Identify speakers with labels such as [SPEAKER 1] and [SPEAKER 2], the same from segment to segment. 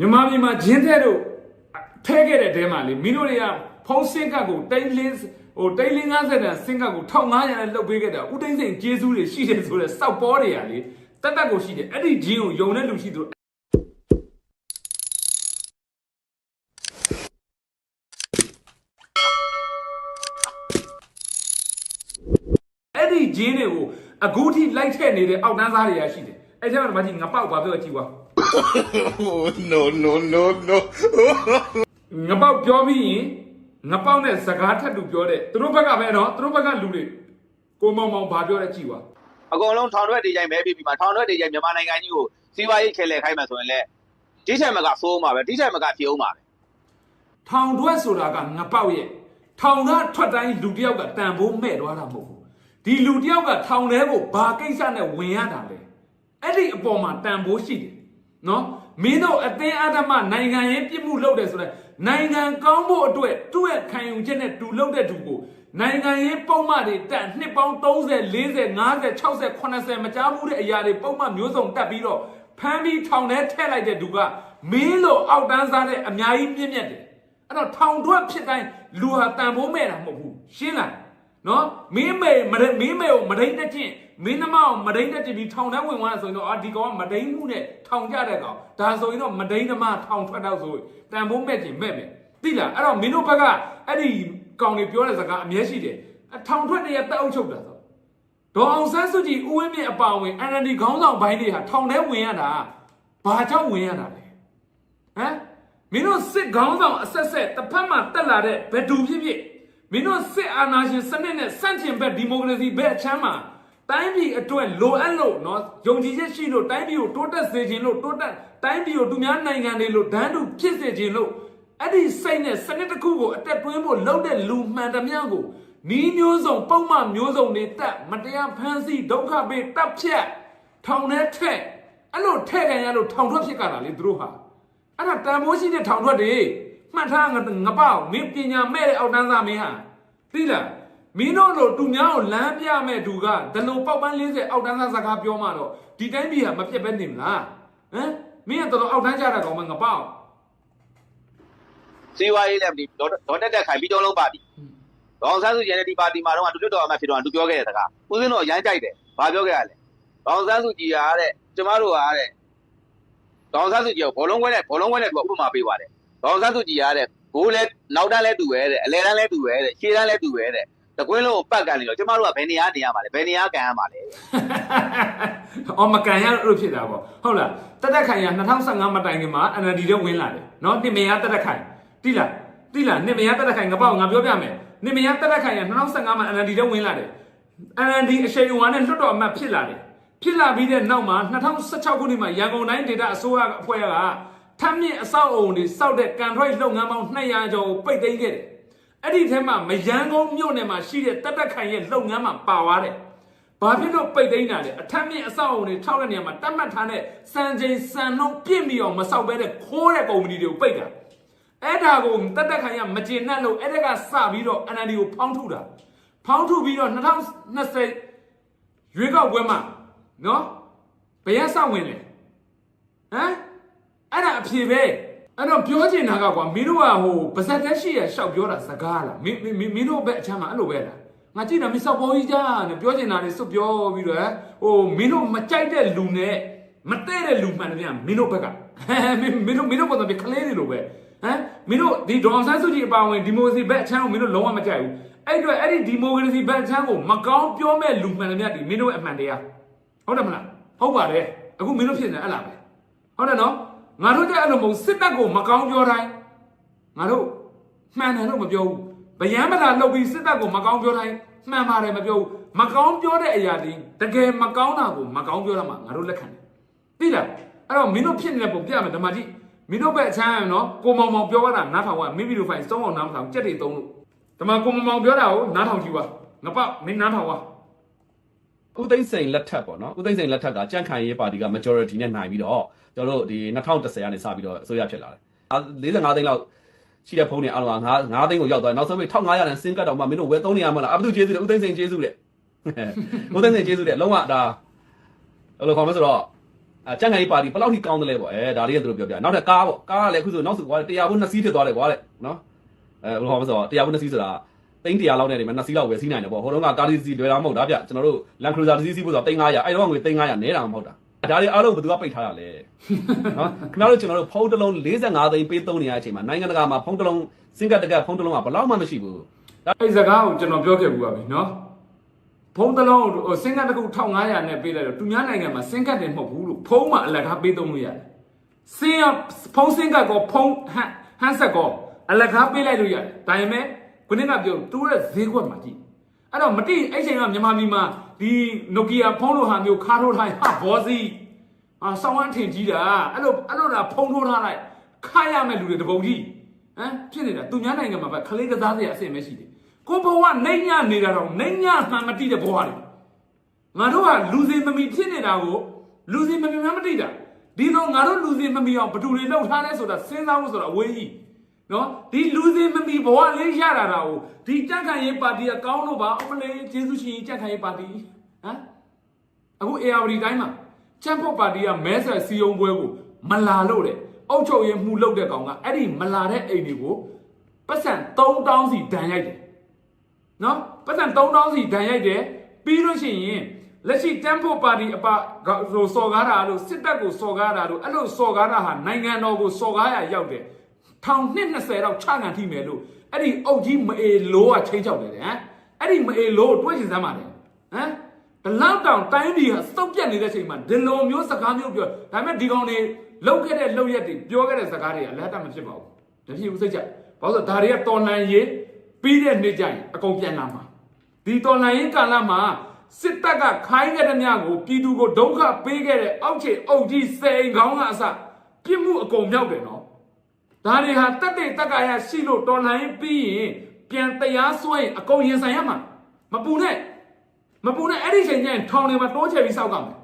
[SPEAKER 1] မြန်မာပြည်မှာဂျင်းတဲ့တို့ထဲခဲ့တဲ့တဲမှာလေမင်းတို့တွေကဖုံးစင်ကတ်ကိုတိန်းလင်းဟိုတိန်းလင်း50တန်စင်ကတ်ကို1500နဲ့လုတ်ပေးခဲ့တာဦးသိန်းစိန်ကျေးဇူးတွေရှိတယ်ဆိုတော့စောက်ပေါ်တွေကလေတက်တက်ကိုရှိတယ်အဲ့ဒီဂျင်းကိုယုံတဲ့လူရှိသူအဲ့ဒီဂျင်းတွေကိုအခုထိလိုက်ထည့်နေတဲ့အောက်တန်းသားတွေကရှိတယ်အဲ့ကျတော့မကြီးငါပေါက်ပါပြောကြည့်ပါ
[SPEAKER 2] Oh, no, no, no, no.
[SPEAKER 1] ငပောက်ပြောပြီးရင်ငပောက်နဲ့စကားထပ်တူပြောတဲ့သူတို့ဘက်ကပဲနော်သူတို့ဘက်ကလူတွေကိုမောင်မောင်ဘာပြောလဲကြည့်ပါ
[SPEAKER 3] အကုန်လုံးထောင်ထွက်တေးကြိုင်မဲပြီးပြီးမှထောင်ထွက်တေးကြိုင်မြန်မာနိုင်ငံကြီးကိုစီးပွားရေးချဲလဲခိုင်းမှဆိုရင်လေဒီချက်မကဖိုးမှာပဲဒီချက်မကပြေအောင်မှာပဲ
[SPEAKER 1] ထောင်ထွက်ဆိုတာကငပောက်ရဲ့ထောင်သားထွက်တိုင်းလူတစ်ယောက်ကတန်ဖိုးမဲ့သွားတာမဟုတ်ဘူးဒီလူတစ်ယောက်ကထောင်ထဲကိုဘာကိစ္စနဲ့ဝင်ရတာလဲအဲ့ဒီအပေါ်မှာတန်ဖိုးရှိတယ် နော်မင်းတို့အသင်းအဓမ္မနိုင်ငံရေးပြစ်မှုလုပ်တယ်ဆိုတော့နိုင်ငံကောင်းဖို့အတွက်သူ့ရဲ့ခံယူချက်နဲ့တူလုပ်တဲ့သူကိုနိုင်ငံရေးပုံမှန်တွေတက်နှစ်ပေါင်း30 40 50 60 80မကြားဘူးတဲ့အရာတွေပုံမှန်မျိုးစုံတက်ပြီးတော့ဖမ်းပြီးထောင်ထဲထည့်လိုက်တဲ့သူကမင်းလို့အောက်တန်းစားတဲ့အများကြီးမြင့်မြတ်တယ်အဲ့တော့ထောင်ထွက်ဖြစ်တိုင်းလူဟာတန်ဖိုးမဲ့တာမဟုတ်ဘူးရှင်းလားနော်မင်းမေမရမင်းမေကိုမဒိတ်တက်ချင်း မင်းနှမကိုမဒိတ်တက်ချင်းပြီးထောင်ထဲဝင်သွားဆိုရင်တော့အာဒီကောင်ကမဒိတ်မှုနဲ့ထောင်ကြတဲ့ကောင်ဒါဆိုရင်တော့မဒိတ်နှမထောင်ထွက်တော့ဆိုရင်တန်ဖိုးမဲ့ချင်းမဲ့မယ်သိလားအဲ့တော့မင်းတို့ဘက်ကအဲ့ဒီကောင်တွေပြောတဲ့စကားအမြဲရှိတယ်အထောင်ထွက်တည်းရဲ့တက်အုပ်ချုပ်တာဆိုဒေါ်အောင်ဆန်းစုကြည်ဦးဝင်းမြင့်အပါအဝင် NLD ခေါင်းဆောင်ပိုင်းတွေဟာထောင်ထဲဝင်ရတာဘာကြောင့်ဝင်ရတာလဲဟမ်မင်းတို့စစ်ခေါင်းဆောင်အဆက်ဆက်တစ်ဖက်မှာတက်လာတဲ့ဘယ်သူဖြစ်ဖြစ်မင်းတို့စစ်အာဏာရှင်စနစ်နဲ့စန့်ကျင်ဘက်ဒီမိုကရေစီဘက်အချမ်းမှာ တိုင်းပြည်အတွက်လိုအပ်လို့နော်ယုံကြည်ချက်ရှိလို့တိုင်းပြည်ကိုတိုးတက်စေခြင်းလို့တိုးတက်တိုင်းပြည်ကိုသူများနိုင်ငံတွေလို့ဒန်းတူဖြစ်စေခြင်းလို့အဲ့ဒီစိတ်နဲ့စနစ်တစ်ခုကိုအတက်သွင်းဖို့လုပ်တဲ့လူမှန်သမျှကိုနီးမျိုးစုံပုံမှန်မျိုးစုံတွေတက်မတရားဖမ်းဆီးဒုက္ခပေးတပ်ဖြတ်ထောင်ထဲထက်အဲ့လိုထည့်ခံရလို့ထောင်ထွက်ဖြစ်ကြတာလေသူတို့ဟာအဲ့ဒါတန်မိုးရှိတဲ့ထောင်ထွက်တွေမှတ်ထားငါငပေါ့မင်းပညာမဲ့တဲ့အောက်တန်းသားမင်းဟာသိလား မင်းတို့လိုသူများကိုလမ်းပြမဲ့သူကဒလိုပေါက်ပန်း40အောက်တန်းသားစကားပြောမှတော့ဒီတိုင်းပြည်ဟာမပြတ်ပဲနေမလားဟမ်မင်းကတော်တော်အောက်တန်းကြတာကောင်မငပေါ့
[SPEAKER 3] စီးပွားရေးလည်းဒီဒေါ်ဒေါ်တက်တက်ခိုင်ပြီးတော့လုံးပါပြီဒေါအောင်ဆန်းစုကြည်နဲ့ဒီပါတီမှာတော့သူတို့တော်အမှဖြစ်တော့သူပြောခဲ့တဲ့စကားဦးစင်းတော့ရမ်းကြိုက်တယ်ဘာပြောခဲ့ရလဲဒေါအောင်ဆန်းစုကြည်ကတဲ့ကျမတို့ကတဲ့ဒေါအောင်ဆန်းစုကြည်ကိုဘောလုံးခွဲနဲ့ဘောလုံးခွဲနဲ့သူကဥပမာပေးပါတယ်ဒေါအောင်ဆန်းစုကြည်ကတဲ့ဘိုးလဲနောက်တန်းလဲတူပဲတဲ့အလဲတန်းလဲတူပဲတဲ့ရှေ့တန်းလဲတူပဲတဲ့ တကွင်းလုံးကိုပတ်ကန်နေတော့ကျမတို့ကဘယ်နေရာနေရမှာလဲဘယ်နေရာကန်ရမှာလဲ
[SPEAKER 1] အော်မကန်ရလို့ဖြစ်တာပေါ့ဟုတ်လားတက်တက်ခိုင်က2015မတိုင်ခင်မှာ NLD ထဲဝင်လာတယ်နော်တင်မယာတက်တက်ခိုင်တိလားတိလားနေမယာတက်တက်ခိုင်ငပေါ့ငါပြောပြမယ်နေမယာတက်တက်ခိုင်က2015မှာ NLD ထဲဝင်လာတယ် NLD အရှိန်အဝါနဲ့လွှတ်တော်အမတ်ဖြစ်လာတယ်ဖြစ်လာပြီးတဲ့နောက်မှာ2016ခုနှစ်မှာရန်ကုန်တိုင်းဒေသအစိုးရအဖွဲ့ကထပ်မြင့်အဆောက်အုံတွေစောက်တဲ့ကန်ထရိုက်လုပ်ငန်းပေါင်း200ကျော်ကိုပိတ်သိမ်းခဲ့တယ် အဲ့ဒီထဲမှာမရန်ကုန်မြို့နယ်မှာရှိတဲ့တက်တက်ခိုင်ရဲ့လုပ်ငန်းမှာပါသွားတယ်ဘာဖြစ်လို့ပိတ်သိမ်းတာလဲအထက်မြင့်အဆောက်အုံတွေထောက်တဲ့နေရာမှာတတ်မှတ်ထားတဲ့စံချိန်စံနှုန်းပြည့်မီအောင်မဆောက်ဘဲတဲ့ခိုးတဲ့ကုမ္ပဏီတွေကိုပိတ်တာအဲ့ဒါကိုတက်တက်ခိုင်ရမကျေနပ်လို့အဲ့ဒါကစပြီးတော့ NLD ကိုဖောင်းထုတာဖောင်းထုပြီးတော့2020ရွေးကောက်ပွဲမှာနော်ဘယ်ရဆောက်ဝင်လဲဟမ်အဲ့ဒါအဖြေပဲ အဲ့တော့ပြောချင်တာကကွာမင်းတို့ကဟိုပါဇက်တက်ရှိရရှောက်ပြောတာစကားလားမင်းမင်းမင်းတို့ဘက်အချမ်းမှာအဲ့လိုပဲလားငါကြည့်တာမင်းစောက်ပေါ်ကြီးကြာနဲ့ပြောချင်တာလေးစွတ်ပြောပြီးတော့ဟိုမင်းတို့မကြိုက်တဲ့လူနဲ့မတည့်တဲ့လူမှန်တယ်ဗျမင်းတို့ဘက်ကမင်းမင်းတို့မင်းတို့ပုံစံပြခလေးတွေလိုပဲဟမ်မင်းတို့ဒီဒေါအောင်ဆန်းစုကြည်အပါဝင်ဒီမိုကရေစီဘက်အချမ်းကိုမင်းတို့လုံးဝမကြိုက်ဘူးအဲ့အတွက်အဲ့ဒီဒီမိုကရေစီဘက်အချမ်းကိုမကောင်းပြောမဲ့လူမှန်တယ်ဗျဒီမင်းတို့ရဲ့အမှန်တရားဟုတ်တယ်မလားဟုတ်ပါတယ်အခုမင်းတို့ဖြစ်နေအဲ့လားပဲဟုတ်တယ်နော် ငါတို့တဲ့အဲ့လိုမဟုတ်စစ်တပ်ကိုမကောင်းပြောတိုင်းငါတို့မှန်တယ်လို့မပြောဘူးဗယံမလာလှုပ်ပြီးစစ်တပ်ကိုမကောင်းပြောတိုင်းမှန်ပါတယ်မပြောဘူးမကောင်းပြောတဲ့အရာဒီတကယ်မကောင်းတာကိုမကောင်းပြောရမှာငါတို့လက်ခံတယ်သိလားအဲ့တော့မင်းတို့ဖြစ်နေတဲ့ပုံပြမယ်ဓမ္မကြီးမင်းတို့ပဲအချမ်းရနော်ကိုမောင်မောင်ပြောရတာနားထောင်ရမိမိတို့ဖိုင်စုံအောင်နားမထောင်ကြက်တွေသုံးလို့ဓမ္မကိုမောင်မောင်ပြောတာကိုနားထောင်ကြည့်ပါငါပေါ့မင်းနားထောင်ပါ
[SPEAKER 4] ဦးသိန်းစိန်လက်ထက်ပေါ့နော်ဦးသိန်းစိန်လက်ထက်ကကြန့်ခိုင်ရေးပါတီက majority နဲ့နိုင်ပြီးတော့ကျွန်တော်တို့ဒီ2010ကနေစပြီးတော့အစိုးရဖြစ်လာတယ်။45သိန်းလောက်ရှိတဲ့ဖုန်းတွေအားလုံးက9 9သိန်းကိုရောက်သွားတယ်နောက်ဆုံးပြီး1500နဲ့စင်ကတ်တော့မှမင်းတို့ဝယ်သုံးနေရမလားအဘသူကျေးဇူးတယ်ဦးသိန်းစိန်ကျေးဇူးတယ်ဦးသိန်းစိန်ကျေးဇူးတယ်လုံးဝဒါဘယ်လိုခေါ်မလဲဆိုတော့အဲကြံ့ခိုင်ရေးပါတီဘယ်လောက်ထိကောင်းတယ်လဲပေါ့အဲဒါလေးကသူတို့ပြောပြနောက်ထပ်ကားပေါ့ကားကလည်းအခုဆိုနောက်ဆိုကွာတရားဘုနှစ်စီးဖြစ်သွားတယ်ကွာတဲ့နော်အဲဘယ်လိုဟောမဆိုတရားဘုနှစ်စီးဆိုတာ သိန်း100လောက်နဲ့နေမှာနှစ်စီးလောက်ဝယ်စီးနိုင်တယ်ပေါ့ဟိုတုန်းကကားတစ်စီးလွယ်တာမဟုတ်တာဗျကျွန်တော်တို့ Land Cruiser တစ်စီးစီးဖို့ဆိုတော့3900အဲ့တော့ငွေ3900နဲတာမဟုတ်တာဒါတွေအားလုံးဘယ်သူကပိတ်ထားတာလဲနော်ခင်ဗျားတို့ကျွန်တော်တို့ဖုန်းတစ်လုံး45သိန်းပေးသုံးနေရတဲ့အချိန်မှာနိုင်ငံတကာမှာဖုန်းတစ်လုံးစင်ကတ်တကတ်ဖုန်းတစ်လုံးကဘယ်လောက်မှမရှိဘူး
[SPEAKER 1] အဲ့စကားကိုကျွန်တော်ပြောခဲ့ဘူးပါပြီနော်ဖုန်းတစ်လုံးဟိုစင်ကတ်တစ်ခု1500နဲ့ပေးလိုက်တော့သူများနိုင်ငံမှာစင်ကတ်တယ်မဟုတ်ဘူးလို့ဖုန်းမှာအလကားပေးသုံးလို့ရတယ်စင်ရဖုန်းစင်ကတ်ကောဖုန်းဟန်ဟန်ဆက်ကောအလကားပေးလိုက်လို့ရတယ်ဒါပေမဲ့ ခုနကပြောသူတို့ရဲ့ဈေးကွက်မှာကြည့်အဲ့တော့မတိအဲ့ချိန်ကမြန်မာပြည်မှာဒီ Nokia ဖုန်းလိုဟာမျိုးခါထိုးထားရင်ဟာဘောစီအာဆောင်းဝမ်းထင်ကြီးတာအဲ့လိုအဲ့လိုလားဖုန်းထိုးထားလိုက်ခါရမဲ့လူတွေတပုံကြီးဟမ်ဖြစ်နေတာသူများနိုင်ငံမှာပဲခလေးကစားစရာအဆင်မရှိတယ်ကိုဘဝနှိမ့်ညနေတာတော့နှိမ့်ညမှန်မတိတဲ့ဘဝတွေငါတို့ကလူစီမမီဖြစ်နေတာကိုလူစီမမီမှမတိတာဒီတော့ငါတို့လူစီမမီအောင်ဘယ်သူတွေလောက်ထားလဲဆိုတာစဉ်းစားဖို့ဆိုတာအဝေးကြီး နော်ဒီလူစီမမီဘဝလေးရတာတာကိုဒီကြက်ခံရေးပါတီကကောင်းလို့ပါအမလေးကျေးဇူးရှင်ကြက်ခံရေးပါတီဟမ်အခု ARD တိုင်းမှာချမ်ဖို့ပါတီကမဲဆွယ်စီယုံပွဲကိုမလာလို့တဲ့အုတ်ချုပ်ရင်မှုလုပ်တဲ့ကောင်ကအဲ့ဒီမလာတဲ့အိမ်တွေကိုပတ်စံ3000စီဒဏ်ရိုက်တယ်နော်ပတ်စံ3000စီဒဏ်ရိုက်တယ်ပြီးလို့ရှိရင်လက်ရှိတမ်ဖို့ပါတီအပဟိုစော်ကားတာလို့စစ်တပ်ကိုစော်ကားတာလို့အဲ့လိုစော်ကားတာဟာနိုင်ငံတော်ကိုစော်ကားရရောက်တယ် ထောင်နှစ်20တော့ချခံထိမယ်လို့အဲ့ဒီအုတ်ကြီးမအေလိုးကချင်းချောက်တယ်ဟမ်အဲ့ဒီမအေလိုးကိုတွဲချင်စမ်းပါတယ်ဟမ်ဘလောက်တောင်တိုင်းပြည်ဟာစုပ်ပြတ်နေတဲ့ချိန်မှာဒီလိုမျိုးစကားမျိုးပြောဒါပေမဲ့ဒီကောင်တွေလောက်ခဲ့တဲ့လောက်ရက်တွေပြောခဲ့တဲ့စကားတွေကလက်တတ်မဖြစ်ပါဘူးတဖြည်းဖြည်းစိတ်ချဘာလို့လဲဒါတွေကတော်လန်ရေးပြီးတဲ့နေ့ကျရင်အကုန်ပြန်လာမှာဒီတော်လှန်ရေးကာလမှာစစ်တပ်ကခိုင်းခဲ့တဲ့မြကိုပြည်သူကိုဒုက္ခပေးခဲ့တဲ့အောက်ခြေအုပ်ကြီးစေအိမ်ကောင်းကအစပြစ်မှုအကုန်မြောက်တယ်နော် ဒါတွေဟာတက်တဲ့တက်ကရရှိလို့တော်လှန်ရေးပြီးရင်ပြန်တရားစွဲရင်အကုန်ရင်ဆိုင်ရမှာမပူနဲ့မပူနဲ့အဲ့ဒီချိန်ကျရင်ထောင်တွေမှာတိုးချဲပြီးစောက်ကမယ်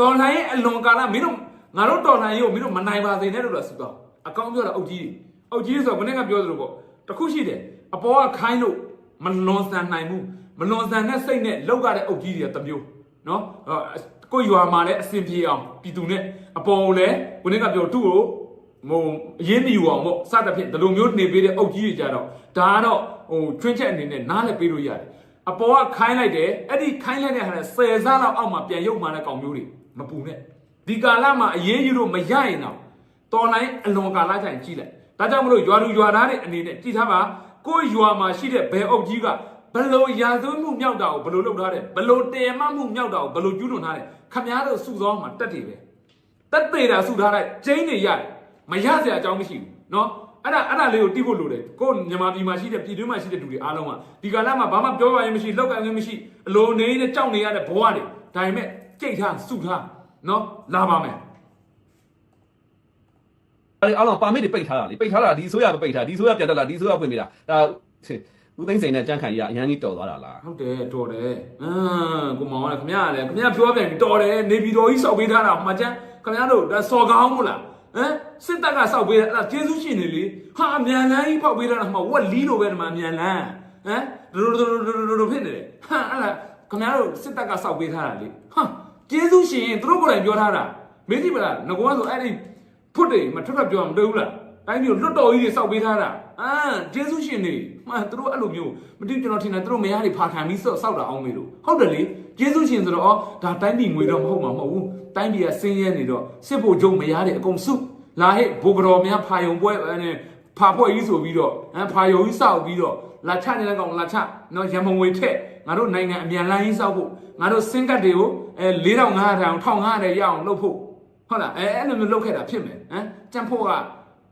[SPEAKER 1] တော်လှန်ရေးအလွန်ကာလမင်းတို့ငါတို့တော်လှန်ရေးကိုမင်းတို့မနိုင်ပါစေနဲ့လို့လည်းဆုတော့အကောင်းပြောတာအုပ်ကြီးအုပ်ကြီးဆိုတော့ဘယ်နဲ့ကပြောသလိုပေါ့တခုရှိတယ်အပေါ်ကခိုင်းလို့မလွန်ဆန်နိုင်ဘူးမလွန်ဆန်တဲ့စိတ်နဲ့လောက်ရတဲ့အုပ်ကြီးတွေကတစ်မျိုးနော်အော်ကိုယ်ရွာမှာလည်းအဆင်ပြေအောင်ပြည်သူနဲ့အပေါ်ကိုလည်းခုနကပြောသူ့ကို ဟိုအရင်မယူအောင်ပေါ့စသဖြင့်ဒီလိုမျိုးနေပေးတဲ့အုပ်ကြီးတွေကြတော့ဒါကတော့ဟိုချွင်းချက်အနေနဲ့နားလည်းပေးလို့ရတယ်အပေါ်ကခိုင်းလိုက်တယ်အဲ့ဒီခိုင်းလိုက်တဲ့ဟာနဲ့ဆယ်စားလောက်အောက်မှာပြန်ရုပ်မှတဲ့ကောင်မျိုးတွေမပူနဲ့ဒီကာလမှာအရေးယူလို့မရရင်တော့တော်လိုင်းအလွန်ကာလကျရင်ကြည့်လိုက်ဒါကြောင့်မလို့ရွာသူရွာသားတွေအနေနဲ့ကြည့်ထားပါကိုယ့်ရွာမှာရှိတဲ့ဘယ်အုပ်ကြီးကဘလို့ရာသွင်းမှုမြောက်တာကိုဘလို့လုပ်ထားတယ်ဘလို့တည်မမှုမြောက်တာကိုဘလို့ကျူးလွန်ထားတယ်ခမားတို့စုဆောင်းမှာတက်တယ်ပဲတက်သေးတာစုထားတဲ့ကျင်းတွေရတယ် မရစရာအကြောင်းမရှိဘူးเนาะအဲ့ဒါအဲ့ဒါလေးကိုတိဖို့လိုတယ်ကိုယ်မြန်မာပြည်မှာရှိတဲ့ပြည်တွင်းမှာရှိတဲ့လူတွေအားလုံးကဒီကာလမှာဘာမှပြောရရင်မရှိလောက်ကန်ရင်မရှိအလိုနေနဲ့ကြောက်နေရတဲ့ဘဝတွေဒါပေမဲ့ကြိတ်ထားစုထားเนาะလာပါမယ်
[SPEAKER 4] အဲ့အားလုံးပါမစ်တွေပိတ်ထားတာလေပိတ်ထားတာဒီဆိုရပဲပိတ်ထားဒီဆိုရပြန်တက်လာဒီဆိုရဖွင့်နေတာဒါဦးသိန်းစိန်နဲ့ကြန့်ခိုင်ကြီးကအရန်ကြီးတော်သွားတာလား
[SPEAKER 1] ဟုတ်တယ်တော်တယ်အင်းကိုမောင်ကလည်းခမရလည်းခမရပြောပြန်ပြီတော်တယ်နေပြည်တော်ကြီးစောက်ပေးထားတာမှချမ်းခမရတို့ဒါစော်ကောင်းမို့လား ဟမ်စစ်တပ်ကစောက်ပေးတာအဲ့ဒါကျေးဇူးရှင်နေလေဟာအမြန်လန်းကြီးဖောက်ပေးထားတာမှဝက်လီလိုပဲဒီမှာအမြန်လန်းဟမ်ဒိုဒိုဒိုဒိုဒိုဖြစ်နေတယ်ဟာအဲ့ဒါခမရတို့စစ်တပ်ကစောက်ပေးထားတာလေဟာကျေးဇူးရှင်သူတို့ကိုယ်တိုင်ပြောထားတာမင်းသိမလားငကောဆိုအဲ့ဒီဖွတ်တယ်မထွက်ထွက်ပြောမှမတွေ့ဘူးလားတိုင်းမျိုးလွတ်တော်ကြီးတွေစောက်ပေးထားတာအမ်ကျေးဇူးရှင်တွေမှသူတို့အဲ့လိုမျိုးမသိကျွန်တော်ထင်တယ်သူတို့မရတွေဖာခံပြီးစောက်စောက်တာအောင်မေလို့ဟုတ်တယ်လေ ကျေးဇူးရှင်ဆိုတော့ဩဒါတိုင်းပြည်ငွေတော့မဟုတ်မှာမဟုတ်ဘူးတိုင်းပြည်ကဆင်းရဲနေတော့စစ်ဖို့ဂျုံမရတဲ့အကုန်စုလာဟဲ့ဘိုကတော်များဖာယုံပွဲအဲဖာပွဲကြီးဆိုပြီးတော့အဲဖာယုံကြီးစောက်ပြီးတော့လာချနေတဲ့ကောင်လာချနော်ရံမုံငွေထက်ငါတို့နိုင်ငံအမြန်လန်းကြီးစောက်ဖို့ငါတို့စင်ကတ်တွေကိုအဲ4500ထောင်1500ရအောင်လုပ်ဖို့ဟုတ်လားအဲအဲ့လိုမျိုးလုပ်ခဲ့တာဖြစ်မယ်ဟမ်ကြံ့ဖို့က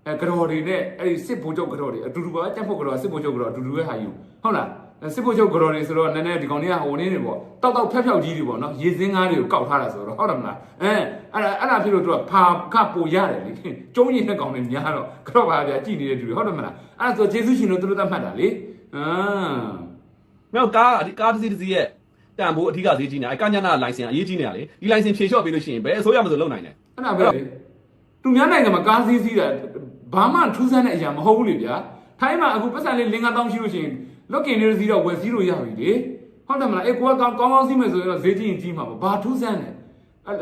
[SPEAKER 1] အဲကတော်တွေနဲ့အဲ့ဒီစစ်ဘိုးချုပ်ကတော်တွေအတူတူပါကြံ့ဖို့ကတော်စစ်ဘိုးချုပ်ကတော်အတူတူပဲဟာယူဟုတ်လားအဲ စစ်ဘိုးချုပ်ကတော်တွေဆိုတော့နည်းနည်းဒီကောင်တွေကဟိုနေနေပေါ့တောက်တောက်ဖျက်ဖျောက်ကြီးတွေပေါ့နော်ရေစင်းကားတွေကိုကောက်ထားတာဆိုတော့ဟုတ်တယ်မလားအဲအဲ့ဒါအဲ့ဒါဖြစ်လို့သူကဖာခပူရတယ်လေကျုံးရင်တဲ့ကောင်တွေများတော့ကတော်ပါဗျာကြည်နေတဲ့သူတွေဟုတ်တယ်မလားအဲ့ဒါဆိုဂျေဆုရှင်တို့သူတို့သတ်မှတ်တာလေအမ်
[SPEAKER 4] မြောက်ကားဒီကားတစ်စီးတစ်စီးရဲ့တန်ဖိုးအထီးကဈေးကြီးနေအဲကညနာလိုင်စင်အရေးကြီးနေရလေဒီလိုင်စင်ဖြေလျှော့ပေးလို့ရှိရင်ဘယ်အစိုးရမဆိုလုံနိုင်တယ်
[SPEAKER 1] အဲ့ဒါပဲလေသူများနိုင်ငံမှာကားစီးစီးတာဘာမှထူးဆန်းတဲ့အရာမဟုတ်ဘူးလေဗျာထိုင်းမှာအခုပတ်စံလေး5000တောင်းရှိလို့ရှိရင် လော့ကင်လေးစီးတော့ဝယ်စီးလို့ရပြီလေဟုတ်တယ်မလားအေးကိုကကောင်းကောင်းကောင်းစီးမယ်ဆိုရင်တော့ဈေးကြီးရင်ကြီးမှာပေါ့ဘာထူးဆန်းလဲ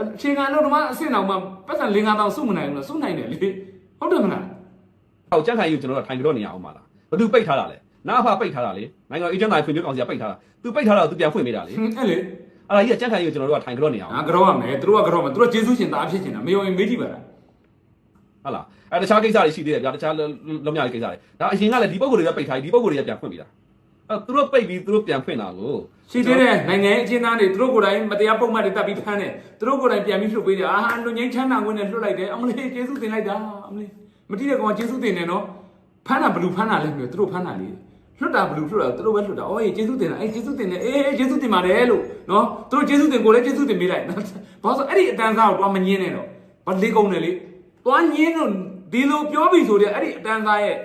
[SPEAKER 1] အခြေခံလို့ဒီမှာအစ်စ်တော်မှာပတ်စံ၄၅တောင်စုမနိုင်ဘူးလားစုနိုင်တယ်လေဟုတ်တယ်မလား
[SPEAKER 4] ဟောက်ကြန့်ခိုင်ကြီးကိုကျွန်တော်တို့ထိုင်ကြတော့နေရအောင်ပါလားဘယ်သူပိတ်ထားတာလဲနာအဖပိတ်ထားတာလေနိုင်ငံအေဂျင့်တိုင်းဖွင့်ပြကောင်စီကပိတ်ထားတာသူပိတ်ထားတာသူပြန်ဖွင့်ပေးတာလေ
[SPEAKER 1] အဲ့လေ
[SPEAKER 4] အဲ့ဒါကြီးကကြန့်ခိုင်ကြီးကိုကျွန်တော်တို့ကထိုင်ကြတော့နေရအောင်
[SPEAKER 1] ငါကြောရမယ်သူတို့ကကြောမယ်သူတို့ကျေးဇူးရှင်သားဖြစ်ချင်တာမယုံရင်မေးကြည့်ပါလား
[SPEAKER 4] ဟုတ်လားအဲတခြားကိစ္စတွေရှိသေးတယ်ဗျာတခြားလုံးမြကိစ္စတွေဒါအရင်ကလည်းဒီပုံကိုယ်တွေကပိတ်ထားဒီပုံကိုယ်တွေကပြန်ဖွင့်ပေးတာ အဲသူတို့ပိတ်ပြီးသူတို့ပြန်ဖွင့်တာကို
[SPEAKER 1] ရှိသေးတယ်နိုင်ငံရေးအကျဉ်းသားတွေသူတို့ကိုယ်တိုင်မတရားပုံမှန်တွေတပ်ပြီးဖမ်းတယ်သူတို့ကိုယ်တိုင်ပြန်ပြီးလွှတ်ပေးတယ်အာဟာလူငင်းချမ်းသာခွင့်နဲ့လွှတ်လိုက်တယ်အမလေးကျေးဇူးတင်လိုက်တာအမလေးမတိတဲ့ကောင်ကျေးဇူးတင်တယ်နော်ဖမ်းတာဘလူဖမ်းတာလဲမျိုးသူတို့ဖမ်းတာလေလွတ်တာဘလူလွတ်တာသူတို့ပဲလွတ်တာအော်ကျေးဇူးတင်တာအေးကျေးဇူးတင်တယ်အေးကျေးဇူးတင်ပါတယ်လို့နော်သူတို့ကျေးဇူးတင်ကိုလည်းကျေးဇူးတင်ပေးလိုက်ဘာလို့ဆိုအဲ့ဒီအတန်းစားကိုတော့မငင်းနဲ့တော့ဘာလေးကုန်းတယ်လေသွားငင်းတော့ဒီလိုပြောပြီဆိုတဲ့အဲ့ဒီအတန်းစားရဲ့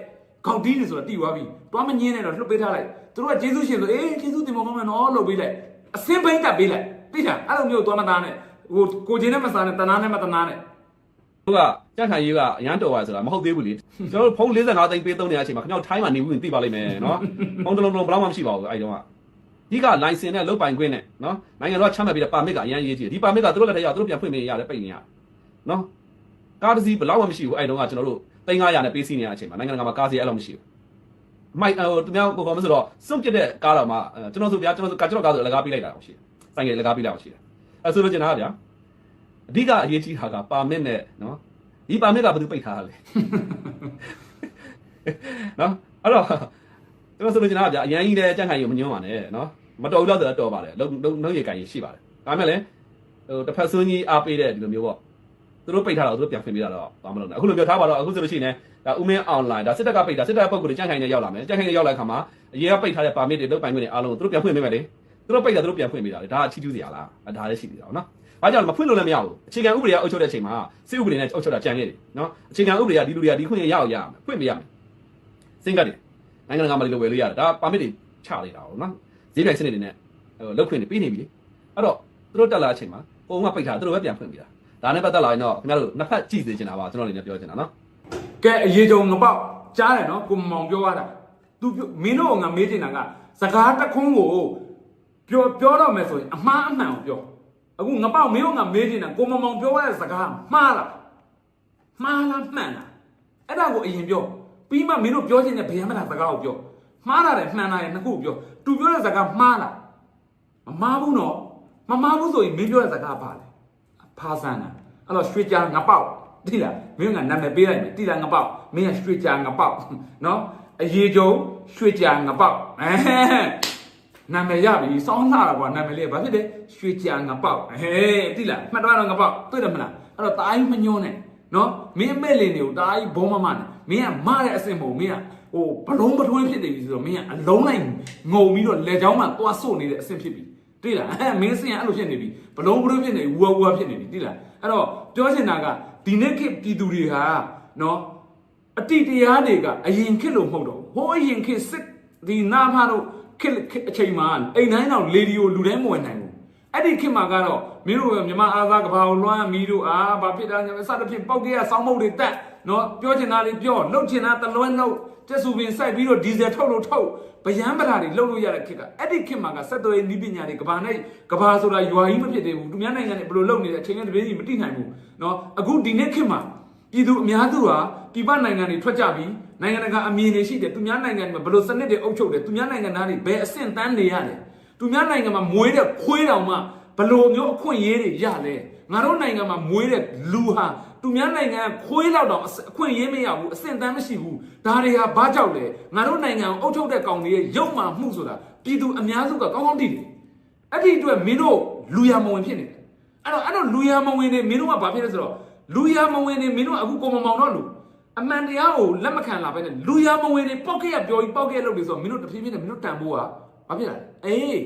[SPEAKER 1] ခေါက်တီးနေဆိုတာတိသွားပြီ သွားမငင်းနဲ့တော့လွတ်ပေးထားလိုက်သူတို့ကကျေးဇူးရှင်ဆိုအေးကျေးဇူးတင်ပါကောင်းမယ်နော်လို့ပေးလိုက်အစင်းပိန်းတက်ပေးလိုက်သိလားအဲ့လိုမျိုးသွားမသားနဲ့ဟိုကိုချင်းနဲ့မစားနဲ့တနာနဲ့မတနာနဲ့
[SPEAKER 4] သူကကြန့်ခိုင်ကြီးကအရန်တော်ပါဆိုတာမဟုတ်သေးဘူးလေကျွန်တော်တို့ဖုန်း45သိန်းပေးသုံးနေတဲ့အချိန်မှာခင်ဗျားထိုင်းမှာနေဘူးရင်သိပါလိမ့်မယ်နော်ဖုန်းတစ်လုံးလုံးဘယ်တော့မှမရှိပါဘူးအဲ့ဒီတော့ကဒီက license နဲ့လုတ်ပိုင်ခွင့်နဲ့နော်နိုင်ငံတော်ကချမှတ်ပြီးတဲ့ပါမစ်ကအရန်ရေးကြည့်တယ်ဒီပါမစ်ကသူတို့လက်ထက်ရောက်သူတို့ပြန်ဖွင့်ပေးရတယ်ပိတ်နေရတယ်နော်ကားတစ်စီးဘယ်တော့မှမရှိဘူးအဲ့ဒီတော့ကကျွန်တော်တို့3900နဲ့ပေးစီနေရတဲ့အချိန်မှာနိုင်ငံတကာမှာကားစီအဲ့လိုမရှိဘူး မိုက်ဟိုသူများကိုခေါ်မဆိုတော့စွန့်ပစ်တဲ့ကားတော်မှာကျွန်တော်ဆိုဗျာကျွန်တော်ဆိုကာကျွန်တော်ကားဆိုအလကားပေးလိုက်တာတော့ရှိတယ်ဆိုင်ကယ်လကားပေးလိုက်အောင်ရှိတယ်အဲ့ဆိုလို့ကျွန်တော်ကဗျာအဓိကအရေးကြီးတာကပါမစ်နဲ့နော်ဒီပါမစ်ကဘယ်သူပိတ်ထားတာလဲနော်အဲ့တော့ကျွန်တော်ဆိုလို့ကျွန်တော်ကဗျာအရန်ကြီးတဲ့ကြန့်ခိုင်ကြီးကိုမညွှန်းပါနဲ့နော်မတော်ဘူးတော့ဆိုတော့တော်ပါတယ်လုံလုံလုံရေကန်ကြီးရှိပါတယ်ဒါမှမဟုတ်လေဟိုတစ်ဖက်ဆွန်းကြီးအားပေးတဲ့ဒီလိုမျိုးပေါ့ သူတို့ပိတ်ထားတော့သူတို့ပြန်ဖွင့်ပေးတာတော့ဘာမလုပ်နဲ့အခုလိုပြောထားပါတော့အခုဆိုလို့ရှိရင်ဒါဥမင်းအွန်လိုင်းဒါစစ်တပ်ကပိတ်တာစစ်တပ်ကပုံကိုကြန့်ခိုင်နဲ့ရောက်လာမယ်ကြန့်ခိုင်နဲ့ရောက်လာခါမှာအရင်ကပိတ်ထားတဲ့ပါမစ်တွေလုတ်ပိုင်ခွင့်တွေအားလုံးသူတို့ပြန်ဖွင့်ပေးမယ်လေသူတို့ပိတ်တာသူတို့ပြန်ဖွင့်ပေးတာလေဒါအချီးကျူးစရာလားဒါလည်းရှိသေးတာနော်ဘာကြောင့်မဖွင့်လို့လည်းမရဘူးအခြေခံဥပဒေကအုပ်ချုပ်တဲ့အချိန်မှာစစ်ဥပဒေနဲ့အုပ်ချုပ်တာကြံခဲ့တယ်နော်အခြေခံဥပဒေကဒီလူတွေကဒီခွင့်ရရအောင်ရမယ်ဖွင့်ပေးရမယ်စင်ကတ်တွေနိုင်ငံတကာမှာဒီလိုဝယ်လို့ရတယ်ဒါပါမစ်တွေချလိုက်တာ哦နော်ဈေးပြိုင်စနစ်တွေနဲ့ဟိုလောက်ခွင့်တွေပေးနေပြီလေအဲ့တော့သူတို့တက်လာတဲ့အချိန်မှာပုံကပိတ်ထားသူတို့ပဲပြန်ဖွင့်ပြီးတာ ဒါနဲ့ပတ်သက်လာရင်တော့ခင်ဗျားတို့နှစ်ဖက်ကြည့်စေချင်တာပါကျွန်တော်လည်းပြောချင်တာနော်
[SPEAKER 1] ကဲအရေးကြုံငပေါက်ကြားတယ်နော်ကိုမောင်ပြောရတာ तू မင်းတို့ကငါမေးတင်တာကစကားတခွန်းကိုပြောပြောတော့မယ်ဆိုရင်အမှားအမှန်ကိုပြောအခုငပေါက်မင်းတို့ကမေးတင်တာကိုမောင်မောင်ပြောရတဲ့စကားမှားလားမှားလားမှန်လားအဲ့ဒါကိုအရင်ပြောပြီးမှမင်းတို့ပြောချင်တဲ့ဗျာမလားစကားကိုပြောမှားတာတယ်မှန်တာတယ်နှစ်ခုပြော तू ပြောတဲ့စကားမှားလားမမှားဘူးနော်မမှားဘူးဆိုရင်မင်းပြောတဲ့စကားပါလေ ဖားဆန်းတာအဲ့တော့ရွှေကြာငပေါက်တိလားမင်းကနာမည်ပေးလိုက်မယ်တိလားငပေါက်မင်းကရွှေကြာငပေါက်နော်အရေးကြုံရွှေကြာငပေါက်အဲနာမည်ရပြီစောင်းလာတာကွာနာမည်လေးဘာဖြစ်လဲရွှေကြာငပေါက်ဟဲ့တိလားမှတ်တော့တော့ငပေါက်တွေ့တယ်မလားအဲ့တော့တားကြီးမညွန်းနဲ့နော်မင်းအမဲ့လင်တွေကိုတားကြီးဘုံမမနဲ့မင်းကမတဲ့အစင်မဟုတ်မင်းကဟိုဘလုံးပထွေးဖြစ်နေပြီဆိုတော့မင်းကအလုံးလိုက်ငုံပြီးတော့လေချောင်းမှသွားစို့နေတဲ့အစင်ဖြစ်ပြီ တိလားအဲမင်းစင်ကအဲ့လိုဖြစ်နေပြီဘလုံးပထွေးဖြစ်နေဝူဝူဖြစ်နေပြီတိလားအဲ့တော့ပြောချင်တာကဒီနေ့ခေတ်ပြည်သူတွေဟာနော်အတိတရားတွေကအရင်ခေတ်လို့မဟုတ်တော့ဘူးဟိုးအရင်ခေတ်စစ်ဒီနာမတို့ခေတ်ခေတ်အချိန်မှာအိမ်တိုင်းတော့လေဒီယိုလူတိုင်းမဝင်နိုင်ဘူး အဲ့ဒီခေတ်မှာကတော့မင်းတို့မြန်မာအားသားကဘာကိုလွှမ်းမီးတို့အာဘာဖြစ်တာညာစသဖြင့်ပောက်ကြီးကစောင်းမုတ်တွေတက်နော်ပြောချင်တာလေးပြောလှုပ်ချင်တာတလွဲလှုပ်ကျက်စုပင်စိုက်ပြီးတော့ဒီဇယ်ထုတ်လို့ထုတ်ဗယံပဓာတွေလှုပ်လို့ရတဲ့ခေတ်ကအဲ့ဒီခေတ်မှာကစက်သွေးနီးပညာတွေကဘာနဲ့ကဘာဆိုတာရွာကြီးမဖြစ်သေးဘူးသူများနိုင်ငံတွေဘယ်လိုလုပ်နေတဲ့အချိန်နဲ့တပြေးကြီးမတိနိုင်ဘူးနော်အခုဒီနေ့ခေတ်မှာပြည်သူအများစုဟာပြည်ပနိုင်ငံတွေထွက်ကြပြီးနိုင်ငံတကာအမြင်တွေရှိတယ်သူများနိုင်ငံတွေမှာဘယ်လိုစနစ်တွေအုပ်ချုပ်တယ်သူများနိုင်ငံသားတွေဘယ်အဆင့်တန်းနေရတယ် သူများနိုင်ငံမှာမွေးတဲ့ခွေးတောင်မှဘယ်လိုမျိုးအခွင့်အရေးတွေရလဲငါတို့နိုင်ငံမှာမွေးတဲ့လူဟာသူများနိုင်ငံကခွေးလောက်တောင်အခွင့်အရေးမရဘူးအဆင့်တန်းမရှိဘူးဒါတွေဟာဘာကြောက်လဲငါတို့နိုင်ငံကိုအုပ်ချုပ်တဲ့ကောင်တွေရဲ့ရုပ်မှမှုဆိုတာပြည်သူအများစုကကောင်းကောင်းသိတယ်အဲ့ဒီအတွက်မင်းတို့လူရမဝင်ဖြစ်နေတယ်အဲ့တော့အဲ့တော့လူရမဝင်နေမင်းတို့ကဘာဖြစ်လဲဆိုတော့လူရမဝင်နေမင်းတို့အခုကိုမမောင်တော့လူအမှန်တရားကိုလက်မခံလာပဲနဲ့လူရမဝင်နေပောက်ကရပြောပြီးပောက်ကရလုပ်ပြီးဆိုတော့မင်းတို့တဖြည်းဖြည်းနဲ့မင်းတို့တန်ဖို့က ဘာဖြစ်လဲအေး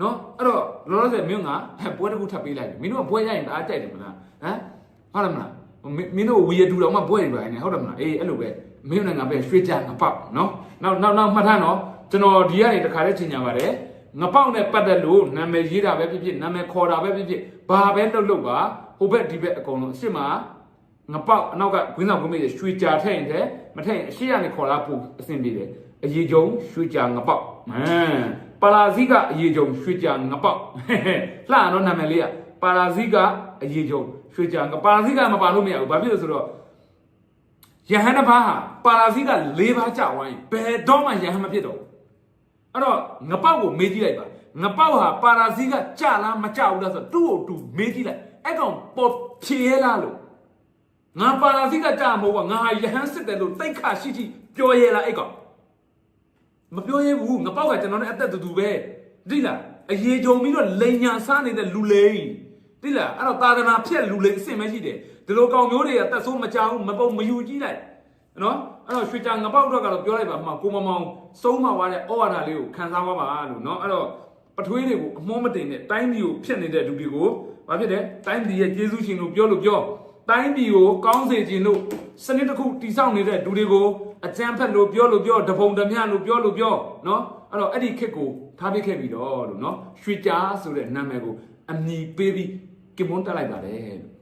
[SPEAKER 1] နော်အဲ့တော့လောလောဆယ်မင်းကပွဲတစ်ခုထပ်ပေးလိုက်တယ်မင်းတို့ကပွဲရရင်အားကြိုက်တယ်မလားဟမ်ဟုတ်တယ်မလားမင်းတို့ဝီရတူတော်မှပွဲရပါနေဟုတ်တယ်မလားအေးအဲ့လိုပဲမင်းတို့ငါပဲရွှေကြငပေါက်နော်နောက်နောက်နောက်မှတ်ထားနော်ကျွန်တော်ဒီကနေတခါလေးချိန်ညာပါတယ်ငပေါက်နဲ့ပတ်သက်လို့နာမည်ရေးတာပဲဖြစ်ဖြစ်နာမည်ခေါ်တာပဲဖြစ်ဖြစ်ဘာပဲလုပ်လို့ပါဟိုဘက်ဒီဘက်အကုန်လုံးအစ်စ်မှာငပေါက်အနောက်ကဂွင်းဆောင်ကွင်းမေးရွှေကြာထည့်ရင်တဲ့မထည့်ရင်အရှိရနေခေါ်လာပို့အဆင်ပြေတယ်အရေးကြုံရွှေကြာငပေါက်ဟမ် ပါလာဇီကအရေးကြုံရွှေကြာငပေါက်လှတော့နာမည်လေးကပါလာဇီကအရေးချုပ်ရွှေကြာငပါလာစီကမပါလို့မရဘူးဘာဖြစ်လို့ဆိုတော့ယဟန်တစ်ပါးဟာပါလာစီက၄ပါးကြာဝိုင်းဘယ်တော့မှယဟန်မဖြစ်တော့ဘူးအဲ့တော့ငပောက်ကိုမေးကြည့်လိုက်ပါငပောက်ဟာပါလာစီကကြာလားမကြာဘူးလားဆိုတော့သူ့ကိုသူမေးကြည့်လိုက်အဲ့ကောင်ပေါ်ဖြေရလားလို့ငါပါလာစီကကြာမဟုတ်ဘူးငါဟာယဟန်စစ်တယ်လို့တိတ်ခါရှိရှိပြောရလားအဲ့ကောင် မပြောရဲဘူးငပောက်ကကျွန်တော်နဲ့အသက်တူတူပဲသိလားအရေးကြုံပြီးတော့လိန်ညာစားနေတဲ့လူလိန်သိလားအဲ့တော့သာသနာဖြက်လူလိန်အစ်စ်မရှိတယ်ဒီလိုကောင်မျိုးတွေကတက်ဆိုးမကြောက်မပုံမယူကြည့်လိုက်နော်အဲ့တော့ရွှေချာငပောက်တော့ကတော့ပြောလိုက်ပါမှကိုမမောင်စုံးမှာသွားတဲ့ဩဝါဒလေးကိုခံစားသွားပါလို့နော်အဲ့တော့ပထွေးတွေကိုအမောမတင်တဲ့တိုင်းပြည်ကိုဖျက်နေတဲ့လူတွေကိုဘာဖြစ်လဲတိုင်းပြည်ရဲ့ကျေးဇူးရှင်လို့ပြောလို့ပြော တိုင်းပြည်ကိုကောင်းစေခြင်းလို့စနစ်တစ်ခုတည်ဆောက်နေတဲ့လူတွေကိုအကြမ်းဖက်လို့ပြောလို့ပြောတပုံတမျှလို့ပြောလို့ပြောနော်အဲ့တော့အဲ့ဒီခက်ကိုထားပြခဲ့ပြီတော့လို့နော်ရွှေချာဆိုတဲ့နာမည်ကိုအမည်ပေးပြီးကင်မွန်းတက်လိုက်ပါတယ်လို့